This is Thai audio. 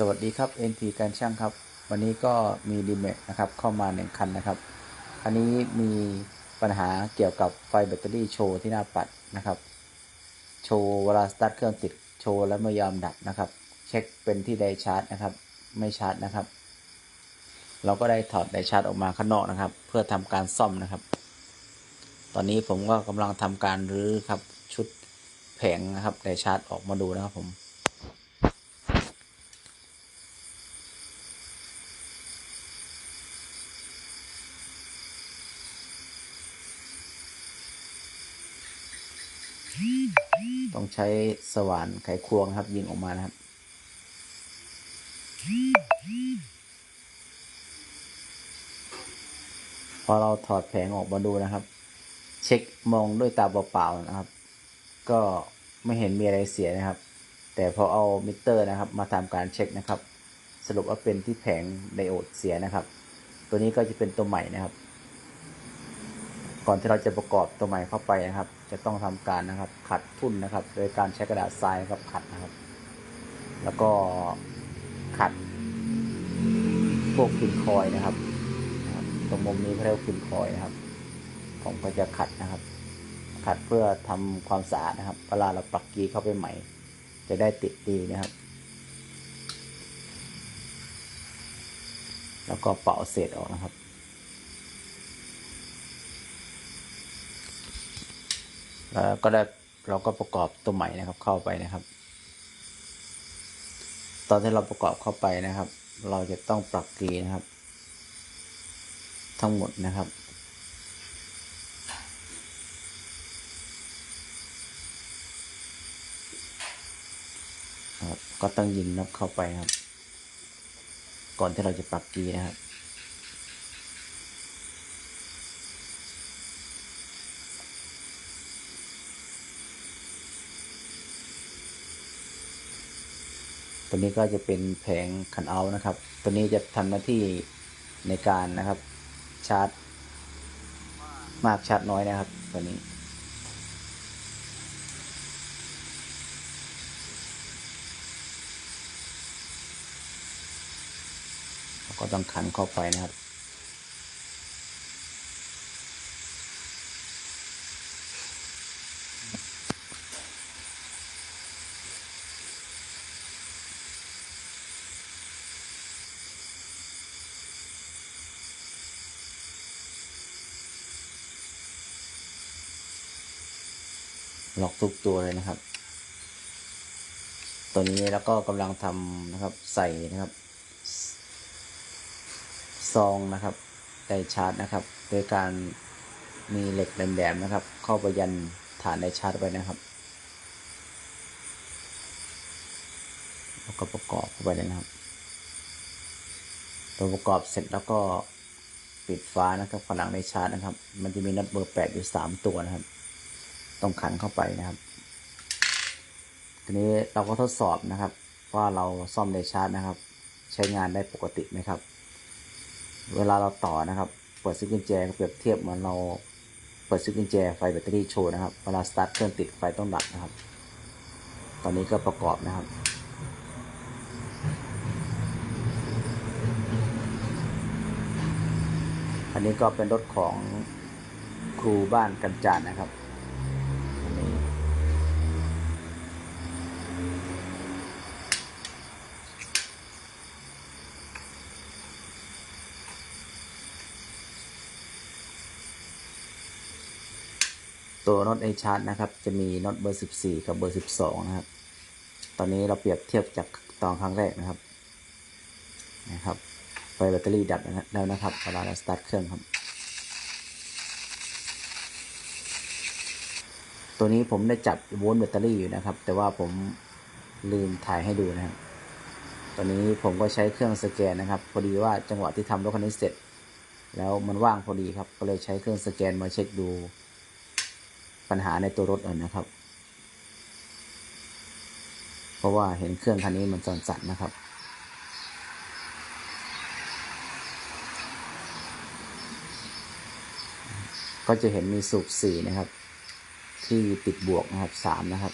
สวัสดีครับ NP การช่างครับ วันนี้ก็มีดีเมกนะครับเข้ามาหนึ่งคันนะครับคันนี้มีปัญหาเกี่ยวกับไฟแบตเตอรี่โชว์ที่หน้าปัดนะครับ โชว์เวลาสตาร์ทเครื่องติดโชว์แล้วไม่ยอมดับนะครับ เช็คเป็นที่ไดชาร์จนะครับ ไม่ชาร์จนะครับ เราก็ได้ถอดไดชาร์จออกมาข้างนอกนะครับ เพื่อทำการซ่อมนะครับ ตอนนี้ผมก็กำลังทำการรื้อครับชุดแผงนะครับไดชาร์จออกมาดูนะครับผม ต้องใช้สว่านไขควงครับ ยิงออกมานะครับ พอเราถอดแผงออกมาดูนะครับ เช็คมองด้วยตาเปล่าๆนะครับ ก็ไม่เห็นมีอะไรเสียนะครับ แต่พอเอามิเตอร์นะครับ มาทำการเช็คนะครับ สรุปว่าเป็นที่แผงไดโอดเสียนะครับ ตัวนี้ก็จะเป็นตัวใหม่นะครับ ก่อนที่เราจะประกอบตัวใหม่เข้าไปนะครับ จะต้องทำการนะครับ ขัดทุ่นนะครับ โดยการใช้กระดาษทรายครับขัดนะครับ แล้วก็ขัดพวกฟินคอยนะครับ ตรงมุมนี้เขาเรียกว่าฟินคอยนะครับ ผมก็จะขัดนะครับ ขัดเพื่อทำความสะอาดนะครับเวลาเราปักกีเข้าไปใหม่ จะได้ติดดีนะครับ แล้วก็เป่าเศษออกนะครับ แล้วก็ได้เราก็ประกอบตัวใหม่นะครับ เข้าไปนะครับ ตอนที่เราประกอบเข้าไปนะครับ เราจะต้องปรับกรีนะครับ ทั้งหมดนะครับก็ต้องยิงน็อตเข้าไปครับ ก่อนที่เราจะปรับกรีนะครับ ตัวนี้ก็จะเป็นแผงคันเอานะครับ ตัวนี้จะทำหน้าที่ในการนะครับชาร์จ มากชาร์จน้อยนะครับ ตัวนี้ ก็ต้องขันเข้าไปนะครับ ล็อกทุกตัวเลยนะครับ ตัวนี้แล้วก็กำลังทำนะครับใส่นะครับ ซองนะครับไดชาร์จนะครับ โดยการมีเหล็กแหลมๆนะครับ เข้าไปยันฐานไดชาร์จไว้นะครับแล้วก็ประกอบเข้าไปเลยนะครับ ตัวประกอบเสร็จแล้วก็ปิดฟ้านะครับผนังไดชาร์จนะครับ มันจะมีน็อตเบอร์แปดอยู่สามตัวนะครับ ต้องขันเข้าไปนะครับ ทีนี้เราก็ทดสอบนะครับ ว่าเราซ่อมไดชาร์จนะครับ ใช้งานได้ปกติไหมครับ เวลาเราต่อนะครับ เปิดซิกกุญแจเปรียบเทียบเหมือนเราเปิดซิกกุญแจไฟแบตเตอรี่โชว์นะครับ เวลาสตาร์ทเครื่องติดไฟต้องดับนะครับ ตอนนี้ก็ประกอบนะครับอันนี้ก็เป็นรถของครูบ้านกันจานนะครับ ตัวน็อตไอชาร์จนะครับ จะมีน็อตเบอร์ 14 กับเบอร์ 12 นะครับ ตอนนี้เราเปรียบเทียบจากตอนครั้งแรกนะครับ นะครับ ไฟแบตเตอรี่ดับนะครับแล้วนะครับเวลาเราสตาร์ทเครื่องครับ ตัวนี้ผมได้จับโวลต์แบตเตอรี่อยู่นะครับ แต่ว่าผมลืมถ่ายให้ดูนะครับ ตอนนี้ผมก็ใช้เครื่องสแกนนะครับ พอดีว่าจังหวะที่ทำรถคันนี้เสร็จ แล้วมันว่างพอดีครับ ก็เลยใช้เครื่องสแกนมาเช็คดู ปัญหาในตัวรถเอนนะครับ เพราะว่าเห็นเครื่องคันนี้มันสั่นๆนะครับก็จะเห็นมีสูบสี่นะครับ ที่ติดบวกนะครับสามนะครับ